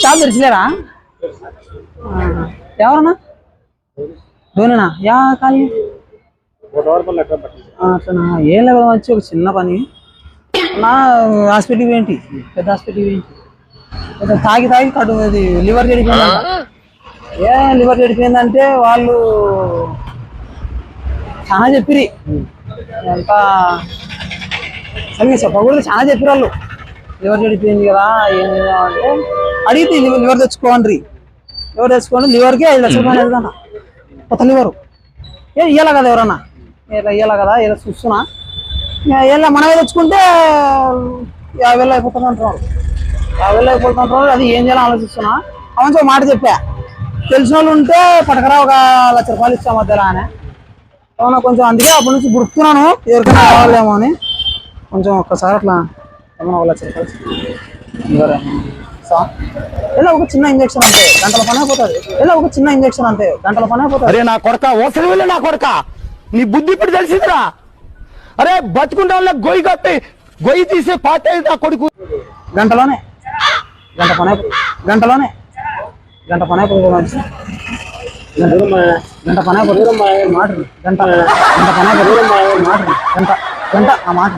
Shop తెరిచలేరా? ఎవరన్నా? ధోనినా? Yeah కాలి అట్లా ఏం లేదు వచ్చి ఒక చిన్న పని. నా హాస్పిటల్ ఏంటి పెద్ద హాస్పిటల్ ఏంటి పెద్ద తాగి తాగి కడు ఇది లివర్ చెడిపోయిందంట ఏ లివర్ చెడిపోయిందంటే వాళ్ళు చాలా చెప్పిరి. ఎంత సంగీత చెప్పకూడదు చాలా చెప్పిరు వాళ్ళు. లివర్ చెడిపోయింది కదా ఏం అంటే అడిగితే లివర్ లివర్ తెచ్చుకోండి లివర్ తెచ్చుకోండి లివర్కి ఐదు లక్షల రూపాయలు అడుగుతాను? కొత్త లివరు. ఏ ఇయ్యాల కదా ఎవరన్నా? ఇలా ఇయ్యాల కదా? ఏదో చూస్తున్నా. ఇలా మనమే తెచ్చుకుంటే యాభై వేలు అయిపోతుంది అంటున్నారు. యాభై వేలు అయిపోతుంది అంటున్నారు. అది ఏం చేయాలని ఆలోచిస్తున్నా. అవన్నీ ఒక మాట చెప్పా. తెలిసిన వాళ్ళు ఉంటే పటకరా ఒక లక్ష రూపాయలు ఇచ్చా మధ్యలో అని. అవునా కొంచెం అందుకే అప్పటి నుంచి గుర్తున్నాను. ఎవరికైనా కావాలేమో అని. కొంచెం ఒక్కసారి అట్లా ఏమన్నా ఒక ఇలా చిన్న ఇంజక్షన్ అంతే గంటల పని అయిపోతుంది ఇలా ఒక చిన్న ఇంజక్షన్ అంతే గంటల పని అయిపోతుంది అరే నా కొడక ఓసలి వెళ్ళి నా కొడక. నీ బుద్ధి ఇప్పుడు తెలిసిందిరా. అరే బతుకుంటా వాళ్ళ గొయ్యి కప్పి గొయ్యి తీసే పాట నా కొడుకు. గంటలోనే. గంట పని గంటలోనే. గంట పని అయిపోతుంది గంట పని అయిపోతుంది మాట. గంట గంట పని అయిపోతుంది మాట. గంట. గంట ఆ మాట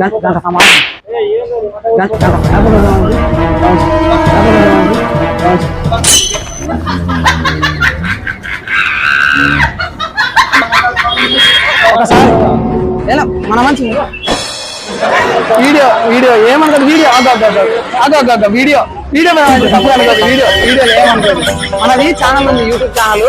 గంట గంట ఆ మాట గంట గంట. ఒకసారి. మన మంచి వీడియో వీడియో ఏమనుకోదు వీడియో అగ్గ అగ్గ అగ్గ వీడియో వీడియో తప్పు అనుకోదు వీడియో వీడియోలో ఏమనుకోదు మనది ఛానల్ ఉంది యూట్యూబ్ ఛానల్.